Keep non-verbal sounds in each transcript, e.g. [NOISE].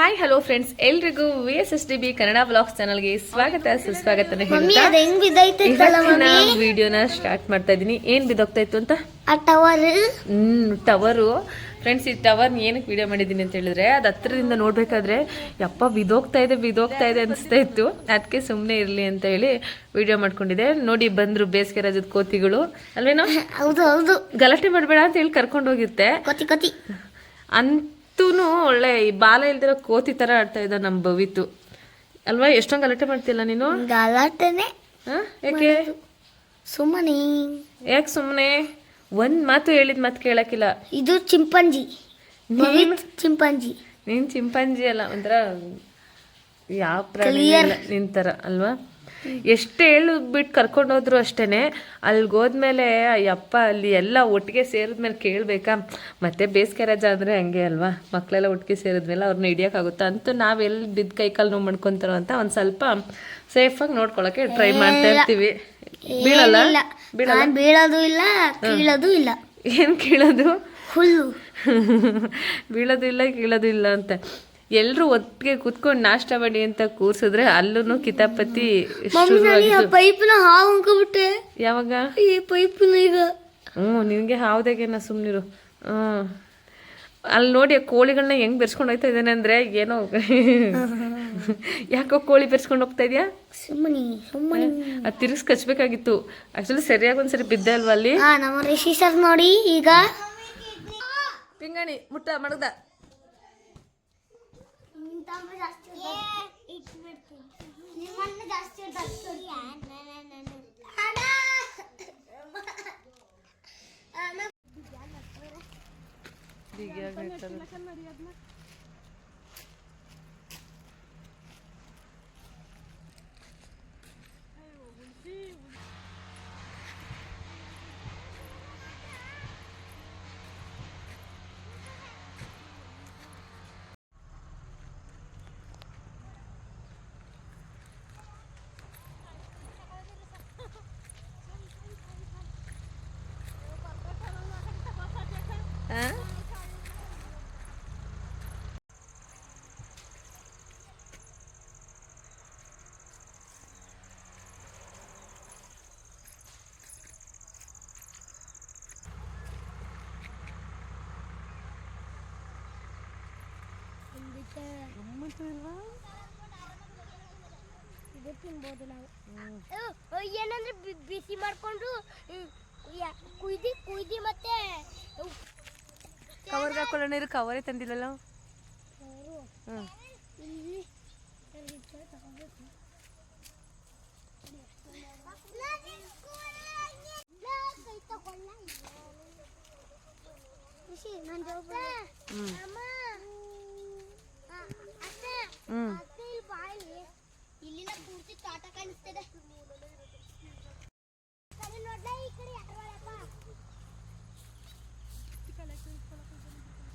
Hi hello friends ಎಲ್ರಿಗೂ V S S D B Kannada blogs ಚಾನಲ್ಗೆ ಸ್ವಾಗತ ಸುಸ್ವಾಗತ ಹೇಳ್ತಾ ವಿಡಿಯೋನ ಸ್ಟಾರ್ಟ್ ಮಾಡ್ತಾ ಇದೀನಿ ಏನ್ ಬಿದ್ದೋಗ್ತಾ ಇತ್ತು ಅಂತ ಟವರ್ ಹ್ಮ್ ಟವರು ಫ್ರೆಂಡ್ಸ್ ಈ ಟವರ್ ಏನಕ್ಕೆ ವಿಡಿಯೋ ಮಾಡಿದ್ದೀನಿ ಅಂತ ಹೇಳಿದ್ರೆ ಅದು ಹತ್ರದಿಂದ ನೋಡ್ಬೇಕಾದ್ರೆ ಯಪ್ಪ ಬಿದೋಗ್ತಾ ಇದೆ ಬಿದೋಗ್ತಾ ಇದೆ ಅನಿಸ್ತಾ ಇತ್ತು ಅದಕ್ಕೆ ಸುಮ್ಮನೆ ಇರಲಿ ಅಂತ ಹೇಳಿ ವಿಡಿಯೋ ಮಾಡ್ಕೊಂಡಿದೆ ನೋಡಿ ಬಂದ್ರು ಬೇಸಿಗೆ ರಜದ ಕೋತಿಗಳು. ಅಲ್ವೇನೋ? ಹೌದು ಹೌದು. ಗಲಾಟೆ ಮಾಡಬೇಡ ಅಂತ ಹೇಳಿ ಕರ್ಕೊಂಡು ಹೋಗಿರ್ತೆ ಕೋತಿ ಕೋತಿ. ಅಂತೂ ಒಳ್ಳೆ ಈ ಬಾಲ ಇಲ್ದಿರೋ ಕೋತಿ ತರ ಆಡ್ತಾ ಇದ್ದ ನಮ್ಮ ಭವಿತು. ಅಲ್ವಾ? ಎಷ್ಟೊಂದು ಗಲಾಟೆ ಮಾಡ್ತಿಲ್ಲ ನೀನು? ಗಲಾಟೆನೆ ಹ? ಯಾಕೆ? ಸುಮ್ಮನೆ. ಯಾಕೆ ಸುಮ್ಮನೆ ಒಂದ್ ಮಾತು ಹೇಳಿದ ಮಾತು ಕೇಳಕ್ಕಿಲ್ಲ. ಇದು ಚಿಂಪಂಜಿ. ಚಿಂಪಂಜಿ. ನೀನ್ ಚಿಂಪಾಂಜಿ ಅಲ್ಲ ಒಂಥರ ಯಾವ ಪ್ರಾಣಿ ನಿಂತರ ಅಲ್ವಾ? ಎಷ್ಟೇ ಹೇಳು ಬಿಟ್ಟು ಕರ್ಕೊಂಡು ಹೋದ್ರು ಅಷ್ಟೇನೆ. ಅಲ್ಲಿಗೆ ಹೋದ್ಮೇಲೆ ಅಯ್ಯಪ್ಪ ಅಲ್ಲಿ ಎಲ್ಲ ಒಟ್ಟಿಗೆ ಸೇರಿದ್ಮೇಲೆ ಕೇಳಬೇಕಾ? ಮತ್ತೆ ಬೇಸಿಗೆ ರಜೆ ಅಂದರೆ ಹಂಗೆ ಅಲ್ವಾ? ಮಕ್ಕಳೆಲ್ಲ ಒಟ್ಟಿಗೆ ಸೇರಿದ್ಮೇಲೆ ಅವ್ರನ್ನ ಹಿಡಿಯೋಕ್ಕಾಗುತ್ತಾ ಅಂತೂ ನಾವು ಎಲ್ಲಿ ಬಿದ್ದು ಕೈ ಕಾಲು ನೋವು ಮಾಡ್ಕೊತಾರೋ ಅಂತ ಒಂದು ಸ್ವಲ್ಪ ಸೇಫಾಗಿ ನೋಡ್ಕೊಳ್ಳೋಕ್ಕೆ ಟ್ರೈ ಮಾಡ್ತಾ ಇರ್ತೀವಿ. ಬೀಳಲ್ಲ? ನಾನ್ ಬೀಳೋದು ಇಲ್ಲ ಕೀಳೋದು ಇಲ್ಲ. ಏನು ಕೇಳೋದು? ಹುಲ್ಲು. [LAUGHS] ಬೀಳೋದು ಇಲ್ಲ ಕೀಳೋದು ಇಲ್ಲ ಅಂತ. ಎಲ್ಲರೂ ಒಟ್ಟಿಗೆ ಕುತ್ಕೊಂಡು ನಾಷ್ಟ ಮಾಡಿ ಅಂತ ಕೂರ್ಸಿದ್ರೆ ಅಲ್ಲೂ ಕಿತಾಪತಿ ಪೈಪ್ನ ಹಾವು ಅನ್ಕೋಬಿಟ್ಟೆ ಯಾವಾಗ? ಈ ಪೈಪ್ನ ಈಗ. ಹ್ಞೂ ನಿನಗೆ ಹಾವ್ದಾಗೇನ ಸುಮ್ಮನಿರು ಹ್ಞೂ. ಅಲ್ಲಿ ನೋಡಿ ಕೋಳಿಗಳನ್ನ ಹೆಂಗ್ ಬೆರ್ಸ್ಕೊಂಡು ಹೋಗ್ತಾ ಇದ್ದಾನೆ ಅಂದ್ರೆ ಏನೋ [LAUGHS] ಯಾಕೋ ಕೋಳಿ ಬೆರ್ಸ್ಕೊಂಡು ಹೋಗ್ತಾ ಇದೆಯಾ? ಸುಮ್ಮನೆ ಸುಮ್ಮನೆ. ಅದು ತಿರ್ಗಿಸ್ ಕಚ್ಬೇಕಾಗಿತ್ತು. ಆಕ್ಚುಲಿ ಸರಿಯಾಗಿ ಒಂದ್ಸರಿ ಬಿದ್ದೆ ಅಲ್ವಾ ಅಲ್ಲಿ? ನಮ್ಮ ರಿಷಿ ಸರ್ ನೋಡಿ ಈಗ. ಪಿಂಗಣಿ ಮುಟ್ಟ ಮಡಗ್ದ. ತಮ್ಮ ಜಾಸ್ತಿ ಇಟ್ಬಿಡ್ತೀನಿ ನಿಮ್ಮನ್ನು ಜಾಸ್ತಿ ಹೊಡ್ದಾಕ್ತೀನಿ ಹಣ ಹಣ ಇದು ತಿನ್ಬೋದು ನಾವು ಅಹ್, ಏನಂದ್ರೆ ಬಿ- ಬಿಸಿ ಮಾಡ್ಕೊಂಡು ಹ್ಮ್, ಯಾ- ಕುಯ್ದಿ ಕುಯ್ದಿ ಮತ್ತೆ ಕವರ್ಗೆ ಹಾಕೊಳ್ಳೋಣ ಇರು ಕವರೇ ತಂದಿಲ್ಲಲ್ಲ ಹ್ಞೂ ಇಲ್ಲಿ ಖುಷಿ ನನ್ನ ಜೋಬ ಅಮ್ಮ ಆ, ಅತ್ತೆ ಹ್ಞೂ ಅತ್ತೆ ಇಲ್ಲಿ ಬಾಯಲ್ಲಿ ಇಲ್ಲಿನ ಪೂರ್ತಿ ತೋಟ ಕಾಣಿಸ್ತದೆ ಸರಿ ನೋಡ್ಲಾ ಈ ಕಡೆ ಯಾರಪ್ಪ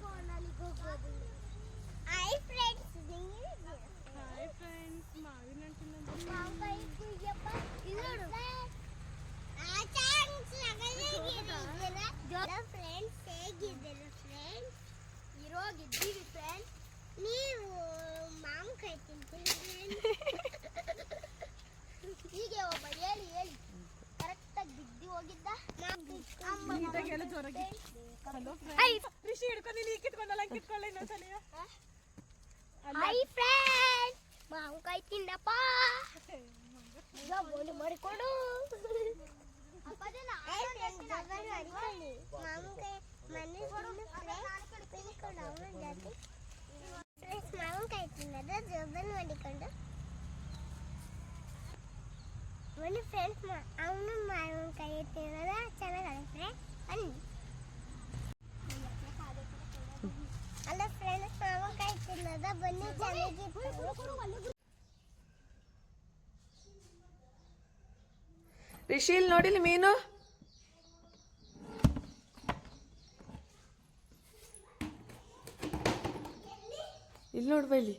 ಫೋನಲ್ಲಿ ಹೋಗ್ಬೋದು ಹಾಯ್ ಫ್ರೆಂಡ್ಸ್ ಹಾಯ್ ಫ್ರೆಂಡ್ಸ್ ಮಾವಿನ ಕುಯ್ಯಪ್ಪ ಇದು ನೋಡು ಫ್ರೆಂಡ್ಸ್ ಹೇಗಿದ್ದೀರ ಫ್ರೆಂಡ್ಸ್ ಇರೋಗಿದ್ದೀವಿ ಫ್ರೆಂಡ್ಸ್ ನೀವು ಮಾವಿನಕಾಯಿ ತಿಂತೀರಿ ಹೀಗೆ ಒಬ್ಬ ಹೇಳಿ ಹೇಳಿ ಕರೆಕ್ಟಾಗಿ ಬಿದ್ದು ಹೋಗಿದ್ದ ಹೈ ಫ್ರೆಂಡ್ ಮಾವಿನಕಾಯಿ ತಿನ್ನಪ್ಪ ಈಗ ಬೋಲಿ ಮಾಡಿಕೊಡು. ಮಾವಿನಕಾಯಿ. ತಿನ್ನೋದು ಜೋಬನ್ ಮಾಡಿಕೊಂಡು ಬನ್ನಿ ಫ್ರೆಂಡ್ಸ್ ಅವನು ಮಾವಿನಕಾಯಿ ತಿನ್ನೋದು ಚೆನ್ನಾಗಿ ಫ್ರೆಂಡ್ ಬನ್ನಿ ಅಲ್ಲ ಫ್ರೆಂಡ್ಸ್ ಮಾವಿನಕಾಯಿ ತಿನ್ನೋದು ಬನ್ನಿ ರಿಶೀಲ್ ನೋಡಿಲ್ಲ ಮೀನು. ಇಲ್ಲಿ ನೋಡ್ಬೈಲಿ ಇಲ್ಲಿ.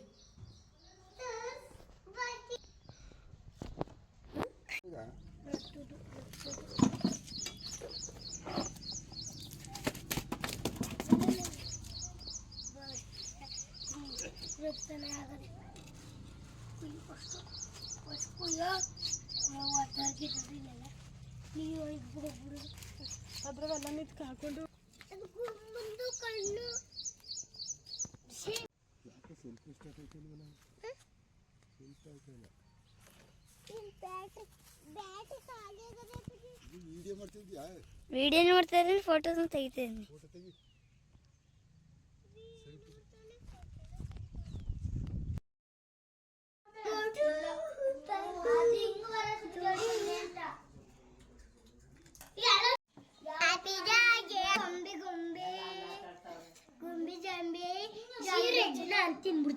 ಖಾಲಿ ಆಗದೆ ಹಾಕೊಂಡು ವಿಡಿಯೋ ಮಾಡ್ತಿದ್ಯಾ ವಿಡಿಯೋ ನೋಡ್ತಾ ಇದ್ದೀನಿ ಫೋಟೋಸ್ ತೆಗಿತೀನಿ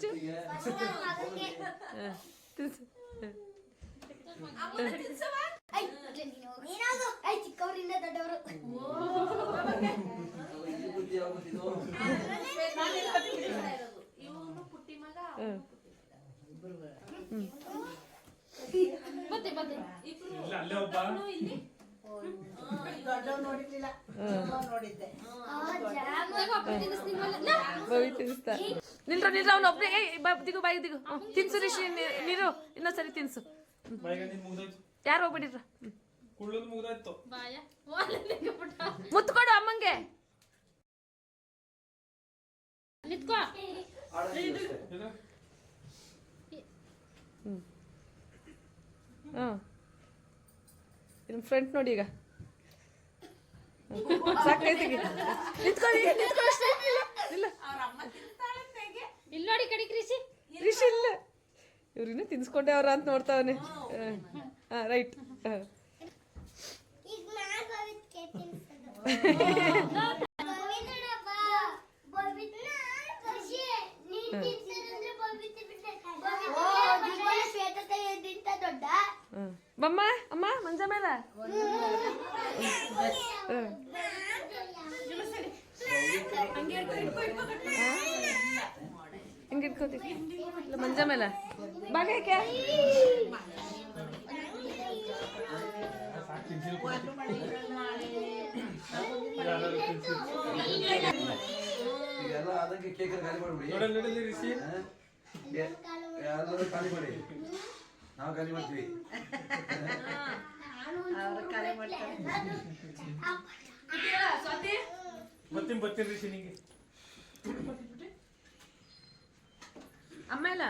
red blue green green happy birthday to ರಜೆ ಸೈಡ್ ಬರುಚ್ಚು ಚಿಕ್ಕವರಿಂದ ದೊಡ್ಡವರು ಇಲ್ಲ ಅಲ್ಲೇ ಒಬ್ಬ ಬವಿ ತಿನ್ನಿಸ್ತಾ. ನಿಲ್ರ ನಿಲ್ರ ಅವ್ನು ಒಬ್ಬನೇ ಬಾ ದಿಗು ಬಾಯಿ ದಿಗು. ಹ್ಮ್, ತಿನ್ಸು ರಿಷಿ ನೀರು. ಇನ್ನೊಂದ್ಸರಿ ತಿನ್ಸು. ಯಾರು ಹೋಗ್ಬಿಟ್ಟಿದ್ರ? ಮುತ್ಕೊಡು ಅಮ್ಮಂಗೆ. ಹ್ಮ್. ಹಾಂ ನಿಮ್ಮ ಫ್ರಂಟ್ ನೋಡಿ ಈಗ. ಸಾಕೈತಿ ನಿಂತ್ಕೊಳ್ಳಿ ಇಲ್ಲ. ಇಲ್ಲ. ಇಲ್ಲಿ ನೋಡಿ ಕಡಿ ಕೃಷಿ. ರಿಷಿ ಇಲ್ಲ. ಇವ್ರಿನ್ನೂ ತಿನ್ಸ್ಕೊಂಡೆ ಅವ್ರ ಅಂತ ನೋಡ್ತಾವನೆ. ಹಾಂ ರೈಟ್ ಹಾಂ ಈಗ ನಾನು ಬವಿತ್ಕೆ ತಿನ್ಸೋದು ಬವಿತಡಪ್ಪ ಬವಿತ್ನ ಖುಷಿ ನೀನ್ ತಿನ್ಸೋದಂದ್ರೆ ಬವಿತ್ ಬಿಟ್ಟೆ ಬವಿತ್ ಶ್ವೇತತೆ ಎದ್ದಿಂತ ದೊಡ್ಡ ಹಾಂ ಬಮ್ಮ ಅಮ್ಮ ಮಂಜ ಮೇಲೆ ಹಾಂ ಹಿಂಗೆ ಇಟ್ಕೋತೀವಿ ಇಲ್ಲ ಮಂಜ ಮೇಲೆ. ಬಾಗ ಯಾಕೆ ಎಲ್ಲ ಅದಕ್ಕೆ ಕೇಕ್ ಖಾಲಿ ಮಾಡ್ಬಿಡಿ. ನೋಡಲ್ ನೋಡಲ್ಲಿ ರಿಷಿ? ಎಲ್ಲರೂ ಖಾಲಿ ಮಾಡಿ. ನಾವು ಖಾಲಿ ಮಾಡ್ತೀವಿ. ಬರ್ತೀನಿ ಬರ್ತೀನಿ ರೀ ನಿಂಗೆ. ಅಮ್ಮ ಇಲ್ಲ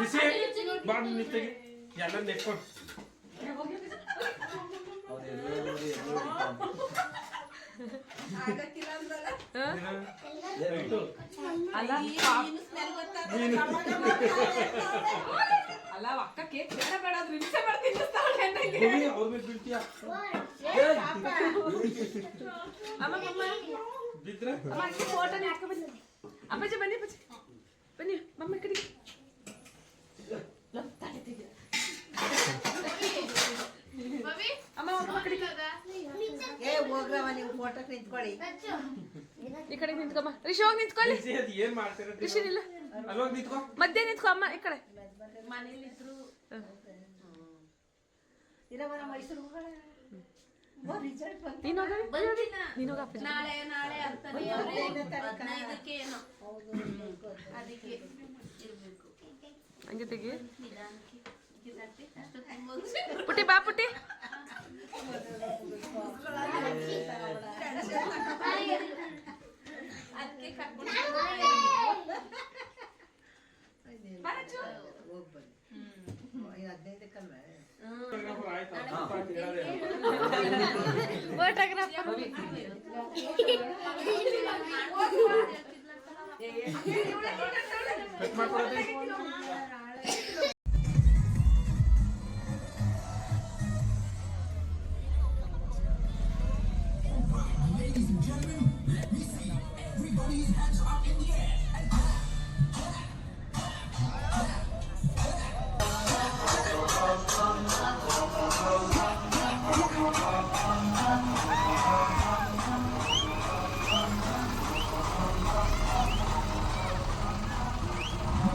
ರಿಷಿ ಬಾ ನಿಂತೆಗೆ ಎಲ್ಲ ನೆಕ್ಕೊಂಡು ಅವ್ರು ಎಲ್ಲರೂ ನೋಡಿ ಎಲ್ಲರೂ ಅಲ್ಲ ಅಲ್ಲ ಅಕ್ಕ ಕೇಕ್ ಬೇಡ ಬೇಡ ಅದು ಹಿಂಸೆ ಮಾಡ್ತೀನಿ ಅವ್ರ ಮೇಲೆ ಬೀಳ್ತೀಯ ಅಮ್ಮ ಅಮ್ಮ ಬಿದ್ರೆ ಅಮ್ಮ ಫೋಟೋನೇ ಅಪ್ಪಾಜಿ ಬನ್ನಿ ಅಪ್ಪಾಜಿ ಬನ್ನಿ ಮಮ್ಮ ಕಡೆಗೆ ಅಮ್ಮ ಅಮ್ಮ ಈ ಕಡೆಗೆ ಏ ಹೋಗ್ರವ ನೀವು ನಿಂತ್ಕೊಳ್ಳಿ ಈ ಕಡೆ ನಿಂತ್ಕೊಮ್ಮ ರಿಷಿ ಹೋಗಿ ನಿಂತ್ಕೊಳ್ಳಿ ರಿಷಿ ಅದು ಏನ್ ಮಾಡ್ತೀರ ರಿಷಿ ನಿಲ್ಲ ಅಲ್ಲೋಗಿ ನಿಂತ್ಕೋ ಮಧ್ಯೆ ನಿಂತ್ಕೊ ಅಮ್ಮ ಈ ಕಡೆ ಮನೇಲಿ ಇರವರ ಮೈಸೂರು ಹೋಗೋಣ ನಾಳೆ ನಾಳೆ ಹತ್ತನೇ ಹದಿನೈದನೇ ತಾರೀಖಾ? ಹದಿನೈದಕ್ಕೆ ಏನೋ. ಅದಕ್ಕೆ ಇರ್ಬೇಕು. ಹಂಗೆ ತೆಗಿ ನಿಧಾನಕ್ಕೆ ಗಿರಾಕಿ ಅಷ್ಟು ತುಂಬ ಪುಟ್ಟಿ ಬಾ ಪುಟ್ಟಿ. ಅದಕ್ಕೆ ಕರ್ಕೊಂಡು ಹೋಗ್ ಬನ್ನಿ. ಇದು ಹದಿನೈದಕ್ಕಲ್ವೇ? ಆಯ್ತು ಕಟ್